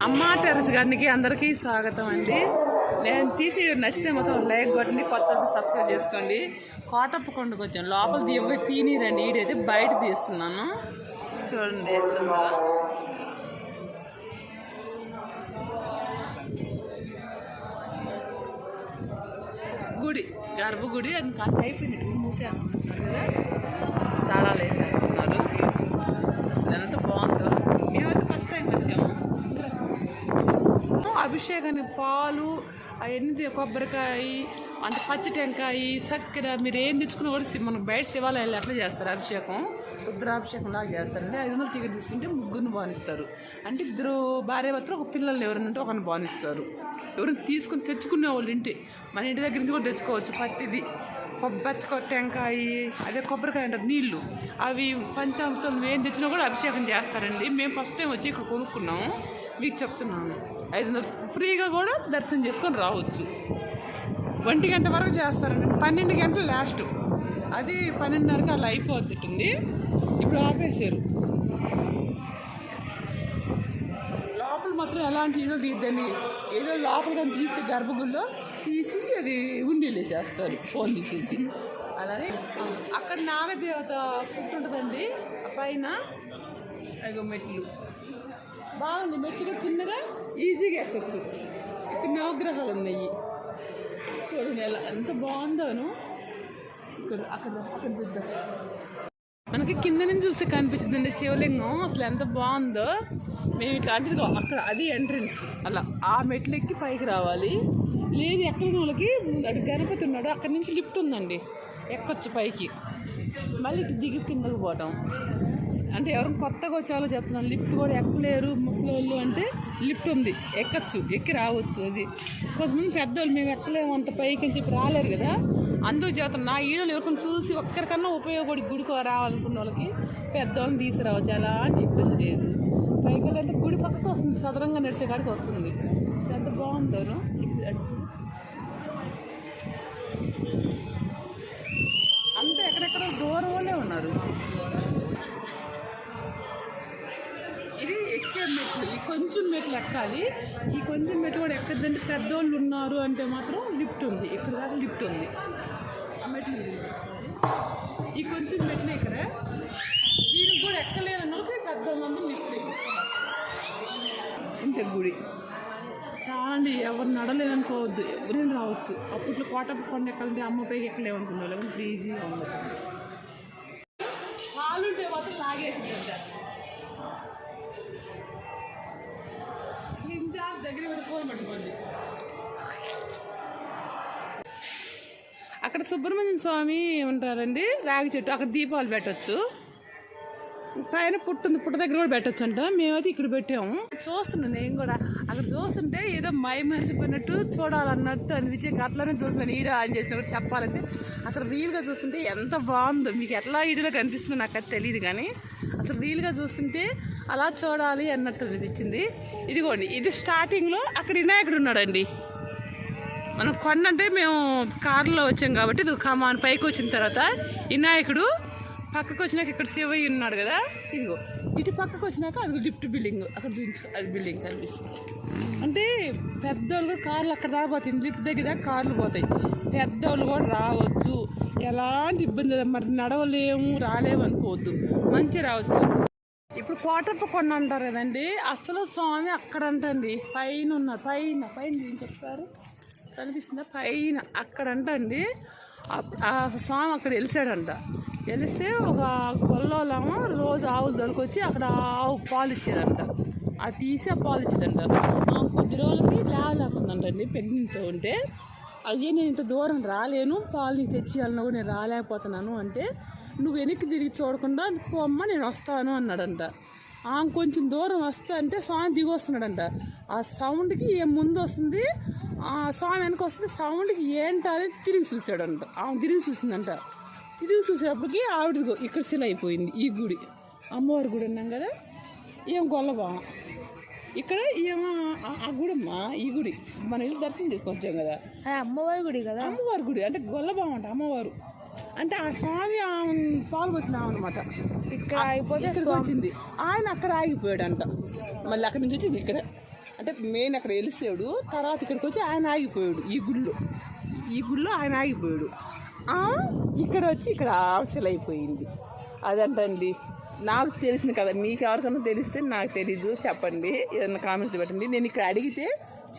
అమ్మా టెరస్ గారికి అందరికీ స్వాగతం అండి. నేను తీసి నచ్చితే మొత్తం లైక్ కొట్టండి కొత్త సబ్స్క్రైబ్ చేసుకోండి. కోటప్ప కొండకు వచ్చాను. లోపల తీయ తీనిరండి ఈడైతే బయట తీస్తున్నాను. చూడండి ఎట్లుందో. గుడి గర్భగుడి అది కాస్త అయిపోయింది. మూసేస్తున్నారు కదా. తాళాలు వేసేస్తున్నారు. ఎంత బాగుంది మేమైతే ఫస్ట్ టైం వచ్చాము అభిషేకానికి పాలు అవన్నీ కొబ్బరికాయ అంటే పచ్చి టెంకాయ చక్కెర మీరు ఏం తెచ్చుకున్నా కూడా మనకు బయట శివాలయాలు అట్లా చేస్తారు అభిషేకం. రుద్రాభిషేకం లాగా చేస్తారండి ఐదు వందలు టికెట్ తీసుకుంటే ముగ్గురిని బానిస్తారు. అంటే ఇద్దరు భార్య భర్తలు ఒక పిల్లలు ఎవరైనా ఉంటే ఒకరిని బానిస్తారు. ఎవరిని తీసుకొని తెచ్చుకునే వాళ్ళు ఇంటి మన ఇంటి దగ్గర నుంచి కూడా తెచ్చుకోవచ్చు పత్తిది. కొబ్బరి టెంకాయ అదే కొబ్బరికాయ అంటారు నీళ్ళు. అవి పంచామృతం మేము తెచ్చినా కూడా అభిషేకం చేస్తారండి. మేము ఫస్ట్ టైం వచ్చి ఇక్కడ కొనుక్కున్నాము మీకు చెప్తున్నాను. ఐదు వందలు ఫ్రీగా కూడా దర్శనం చేసుకొని రావచ్చు. ఒంటి గంట వరకు చేస్తారండి. పన్నెండు గంటలు లాస్ట్ అది పన్నెండున్నరకు అలా అయిపోతుంది ఇప్పుడు ఆపేసారు లోపల మాత్రం ఎలాంటి ఏదో తీద్దని ఏదో లోపల కానీ తీస్తే గర్భగుడిలో తీసి అది ఉండీలు వేసేస్తారు ఫోన్ తీసేసి. అలానే అక్కడ నాగదేవత పుట్టుంటుందండి పైన అగో మెట్లు. బాగుంది. మెట్లు చిన్నగా ఈజీగా ఎక్కొచ్చు ఇక్కడ నవగ్రహాలు ఉన్నాయి. చూడండి ఎలా ఎంత బాగుందోను ఇక్కడ అక్కడ అక్కడ చూద్దాం. మనకి కింద నుంచి చూస్తే కనిపిస్తుందండి శివలింగం. అసలు ఎంత బాగుందో. మేము ఇట్లా అంటే అక్కడ అది ఎంట్రన్స్ అలా ఆ మెట్లు ఎక్కి పైకి రావాలి. లేదు ఎక్కడికి వాళ్ళకి అటు గణపతి ఉన్నాడు. అక్కడి నుంచి లిఫ్ట్ ఉందండి. ఎక్కొచ్చు పైకి. మళ్ళీ ఇటు దిగి కిందకు పోవటం అంటే ఎవరు కొత్తగా వచ్చాలో చెప్తున్నాం లిఫ్ట్ కూడా ఎక్కలేరు ముసలి వాళ్ళు అంటే లిఫ్ట్ ఉంది ఎక్కచ్చు ఎక్కి రావచ్చు అది. కొంతమంది పెద్దోళ్ళు మేము ఎక్కలేము అంత పైకి అని చెప్పి రాలేరు కదా. అందుకు చేస్తాం నా ఈడోళ్ళు ఎవరికైనా చూసి ఒక్కరికన్నా ఉపయోగపడి గుడికి రావాలనుకున్న వాళ్ళకి పెద్దవాళ్ళని తీసుకురావచ్చు ఎలాంటి ఇబ్బంది లేదు. పైకి వెళ్ళంటే గుడి పక్కకు వస్తుంది సదరంగా నడిచే కాడికి వస్తుంది. ఎంత బాగుందోను ఇప్పుడు కొంచెం మెట్లు ఎక్కాలి. ఈ కొంచెం మెట్లు కూడా ఎక్కదంటే పెద్దోళ్ళు ఉన్నారు అంటే మాత్రం లిఫ్ట్ ఉంది. ఇక్కడ దాకా లిఫ్ట్ ఉంది. మెట్లు. ఈ కొంచెం మెట్లు ఇక్కడ. దీనికి కూడా ఎక్కలేని వాళ్ళకి పెద్దోళ్ళందరూ లిఫ్ట్ ఇంతే గుడి. చాలండి ఎవరు నడలేదనుకోవద్దు. ఎవరైనా రావచ్చు. అప్పట్లో కోట కొండ ఎక్కాలంటే అమ్మ పైకి ఎక్కలేమనుకునే వాళ్ళు. ఇప్పుడు ఈజీగా ఉంది పాలుంటే మాత్రం లాగేసిందంటారు అక్కడ సుబ్రహ్మణ్యం స్వామి ఉంటారండి రాగి చెట్టు. అక్కడ దీపాలు పెట్టచ్చు. పైన పుట్టు ఉంది పుట్ట దగ్గర కూడా పెట్టచ్చు అంట మేమైతే ఇక్కడ పెట్టాము. చూస్తున్నాను నేను కూడా. అక్కడ చూస్తుంటే ఏదో మై మరిచిపోయినట్టు చూడాలన్నట్టు అనిపించే అట్లానే చూస్తున్నాను. ఈడ ఆన్ చేసినప్పుడు చెప్పాలంటే అసలు రీల్గా చూస్తుంటే ఎంత బాగుందో. మీకు ఎట్లా ఈడలో కనిపిస్తుందో నాకు అది తెలియదు కానీ అసలు రీల్గా చూస్తుంటే అలా చూడాలి అన్నట్టు అనిపించింది. ఇదిగోండి ఇది స్టార్టింగ్లో అక్కడ వినాయకుడు ఉన్నాడండి. మనం కొండ అంటే మేము కారులో వచ్చాం కాబట్టి ఇది కమాన్ పైకి వచ్చిన తర్వాత వినాయకుడు పక్కకు వచ్చినాక ఇక్కడ శివయ్య ఉన్నాడు కదా ఇదిగో. ఇటు పక్కకు వచ్చినాక అది లిఫ్ట్ బిల్డింగ్ అక్కడ చూపించు అది బిల్డింగ్ కనిపిస్తుంది. అంటే పెద్దోళ్ళు కార్లు అక్కడ దాకా పోతాయి లిఫ్ట్ దగ్గర కార్లు పోతాయి. పెద్దోళ్ళు కూడా రావచ్చు. ఎలాంటి ఇబ్బంది మరి నడవలేము రాలేము అనుకోవద్దు. మంచి రావచ్చు. ఇప్పుడు కోటప్ప కొండ అంటారు కదండి. అసలు స్వామి అక్కడ అంటండి పైన ఉన్నారు. పైన పైన ఏం చెప్తారు కనిపిస్తుందా పైన అక్కడంట అండి ఆ- స్వామి అక్కడ వెలిసాడంట. వెలిస్తే ఒక గొల్లోలేమో రోజు ఆవులు దొరికొచ్చి అక్కడ ఆవు పాలు ఇచ్చేదంట అది తీసి ఆ పాలు ఇచ్చేదంట కొద్ది రోజులకి లేకుందంటండి పెళ్ళితో ఉంటే. అయ్యే నేను ఇంత దూరం రాలేను. పాలు నీకు తెచ్చియాలన్నా కూడా నేను రాలేకపోతున్నాను అంటే నువ్వు వెనక్కి తిరిగి చూడకుండా పో అమ్మ నేను వస్తాను అన్నాడంట. ఆమె కొంచెం దూరం వస్తా అంటే స్వామి దిగి వస్తున్నాడంట. ఆ సౌండ్కి ఏం ముందు వస్తుంది స్వామి వెనక వస్తుంది సౌండ్కి ఏంటా అని తిరిగి చూశాడంట. ఆమె తిరిగి చూసిందంట. తిరిగి చూసేటప్పటికి ఆవిడ ఇక్కడ శిల అయిపోయింది ఈ గుడి. అమ్మవారి గుడి అన్నాం కదా ఏం గొల్లబామ. ఇక్కడ ఏమో ఆ- గుడమ్మ ఈ గుడి. మనం వెళ్ళి దర్శనం చేసుకొని వచ్చాం కదా. అమ్మవారి గుడి కదా. అమ్మవారి గుడి అంటే గొల్లబామ అంట అమ్మవారు. అంటే ఆ స్వామి ఆమె పాలు పోసిన అనమాట ఇక్కడ అయిపోతే ఇక్కడికి వచ్చింది. ఆయన అక్కడ ఆగిపోయాడంట. మళ్ళీ అక్కడి నుంచి వచ్చింది ఇక్కడ. అంటే మెయిన్ అక్కడ వెలిసాడు తర్వాత ఇక్కడికి వచ్చి ఆయన ఆగిపోయాడు ఈ గుళ్ళో. ఈ గుళ్ళో ఆయన ఆగిపోయాడు. ఇక్కడ వచ్చి ఇక్కడ ఆశలు అయిపోయింది అదంటండి నాకు తెలిసిన కదా మీకు ఎవరికైనా తెలిస్తే నాకు తెలీదు చెప్పండి. ఏదైనా కామెంట్స్ పెట్టండి. నేను ఇక్కడ అడిగితే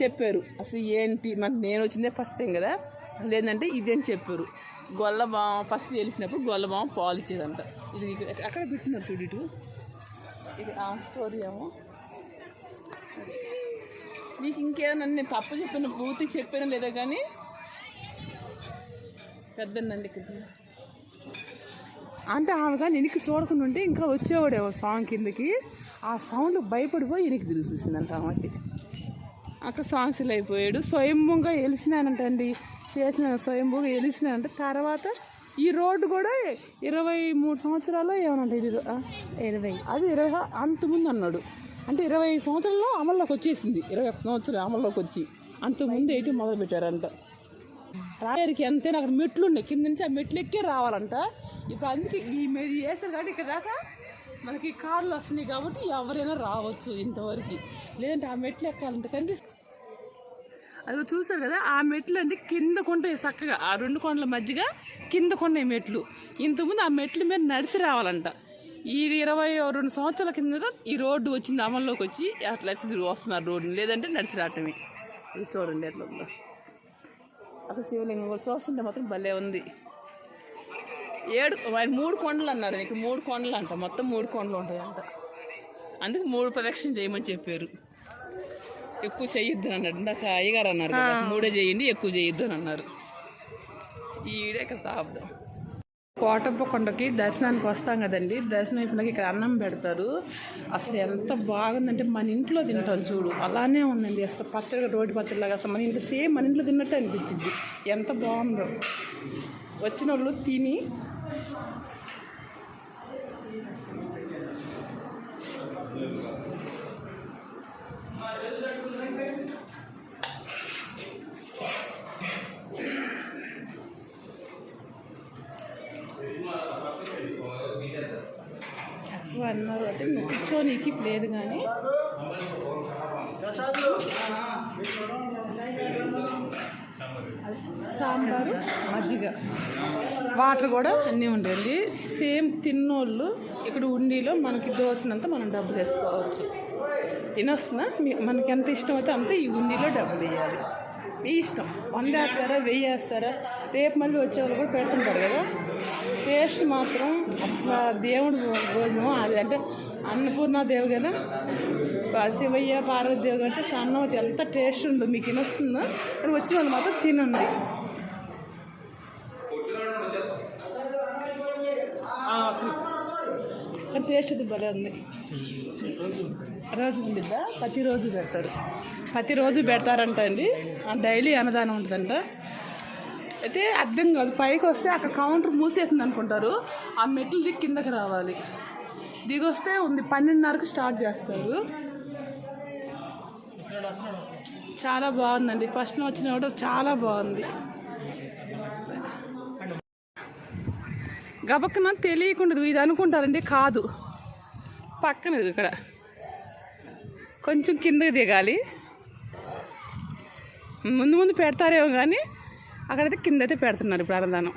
చెప్పారు. అసలు ఏంటి? మరి నేను వచ్చిందే ఫస్ట్ టైం కదా. లేదంటే ఇదేం చెప్పారు. గొల్లబామ ఫస్ట్ తెలిసినప్పుడు గొల్లబామ పాలు ఇచ్చేదంట ఇది ఇక్కడ అక్కడ పెట్టినారు చూడు ఇటు. ఇది ఆ స్టోరీ ఏమో. మీకు ఇంకేదన్నా నేను తప్పు చెప్పిన పూర్తి చెప్పాను లేదా కానీ? పెద్దండి ఇక్కడ చూడు. అంటే ఆమె కానీ వెనక్కి చూడకుండా ఉంటే ఇంకా వచ్చేవాడేమో సాంగ్ కిందకి. ఆ సౌండ్ భయపడిపోయి వెనక్కి తిరిగి చూసిందంట ఆమెకి. అక్కడ సాంగ్స్లు అయిపోయాడు. స్వయంభూగా వెలిసినానంటండి చేసిన స్వయంభూగా వెలిసినానంటే తర్వాత ఈ రోడ్డు కూడా ఇరవై మూడు సంవత్సరాలు ఏమనంట ఇది? ఇరవై. అది ఇరవై అంతకుముందు అన్నాడు. అంటే ఇరవై సంవత్సరాల్లో అమల్లోకి వచ్చేసింది. ఇరవై ఒక్క సంవత్సరం అమల్లోకి వచ్చి. అంతకుముందు ఏంటి మొదలు పెట్టారంట రాయరికి ఎంతైనా అక్కడ మెట్లు ఉన్నాయి. కింద నుంచి ఆ మెట్లు ఎక్కే రావాలంట. ఇప్పుడు అందుకే ఈ మీరు వేసారు కాబట్టి ఇక్కడ దాకా మనకి కార్లు వస్తున్నాయి కాబట్టి ఎవరైనా రావచ్చు ఇంతవరకు. లేదంటే ఆ మెట్లు ఎక్కాలంటే కనిపిస్తుంది అది చూసారు కదా ఆ మెట్లు అంటే కింద కొంటాయి చక్కగా. ఆ రెండు కొండల మధ్యగా కింద కొండ మెట్లు. ఇంతకుముందు ఆ మెట్ల మీద నడిచి రావాలంట. ఈ ఇరవై రెండు సంవత్సరాల కింద ఈ రోడ్డు వచ్చింది అమల్లోకి వచ్చి అట్లా తిరిగి వస్తున్నారు రోడ్డుని. లేదంటే నడిచి రావటమే. ఇది చూడండి ఎట్లా ఉందో. అక్కడ శివలింగం కూడా చూస్తుంటే మాత్రం భలే ఉంది. ఏడు ఆయన మూడు కొండలు అన్నారు నీకు. మూడు కొండలు అంట. మొత్తం మూడు కొండలు ఉంటాయి అంట అందుకు మూడు ప్రదక్షిణ చేయమని చెప్పారు. ఎక్కువ చేయొద్దు అని అన్నాడు ఇందాక అయ్యగారు అన్నారు కదా మూడే చేయండి ఎక్కువ చేయొద్దు అని అన్నారు. ఈడే ఇక్కడ తాపుదాం కోటప్ప కొండకి దర్శనానికి వస్తాం కదండి. దర్శనం అయిపోయినాక ఇక్కడ అన్నం పెడతారు. అసలు ఎంత బాగుందంటే మన ఇంట్లో తింటాం చూడు. అలానే ఉందండి. అసలు పచ్చడిగా రోడ్డు పచ్చడిలాగా అసలు మన ఇంట్లో సేమ్ మన ఇంట్లో తిన్నట్టు అనిపించింది. ఎంత బాగుందో. వచ్చిన వాళ్ళు తిని ఎక్కువ అన్నారు అంటే కూర్చోనీకి లేదు కానీ. సాంబారు మజ్జిగ. వాటర్ కూడా అన్నీ ఉండేది సేమ్ తిన్నోళ్ళు ఇక్కడ ఉండిలో మనకి దోసినంత మనం డబ్బులు వేసుకోవచ్చు తినొస్తున్నా? మనకి ఎంత ఇష్టం అయితే అంత ఈ ఉండిలో డబ్బులు వేయాలి మీ ఇష్టం. వంద వేస్తారా వెయ్యి వేస్తారా రేపు మళ్ళీ వచ్చేవాళ్ళు కూడా పెడుతుంటారు కదా. టేస్ట్ మాత్రం అసలు దేవుడు భోజనం అది అంటే అన్నపూర్ణ దేవు కదా. శివయ్య పార్వతి దేవి అంటే సన్నవతి ఎంత టేస్ట్ ఉందో మీకు తినొస్తుందో ఇక్కడ వచ్చిన వాళ్ళు మాత్రం తినండి. అసలు. టేస్ట్ అది భలే ఉంది. రోజు ఉండిద్దా? ప్రతిరోజు పెడతారు. ప్రతిరోజు పెడతారంట అండి. డైలీ అన్నదానం ఉంటుందంట. అయితే అర్థం కాదు. పైకి వస్తే అక్కడ కౌంటర్ మూసేసింది అనుకుంటారు. ఆ మెట్లు దిగి కిందకి రావాలి. దిగొస్తే ఉంది. పన్నెండున్నరకు స్టార్ట్ చేస్తారు. చాలా బాగుందండి. ఫస్ట్ వచ్చిన కూడా చాలా బాగుంది. గబక్కన తెలియకుండా ఇది అనుకుంటారండి. కాదు. పక్కన ఇక్కడ కొంచెం కిందకి దిగాలి. ముందు ముందు పెడతారేమో కానీ అక్కడైతే కింద అయితే పెడుతున్నారు ఇప్పుడు అన్నదానం.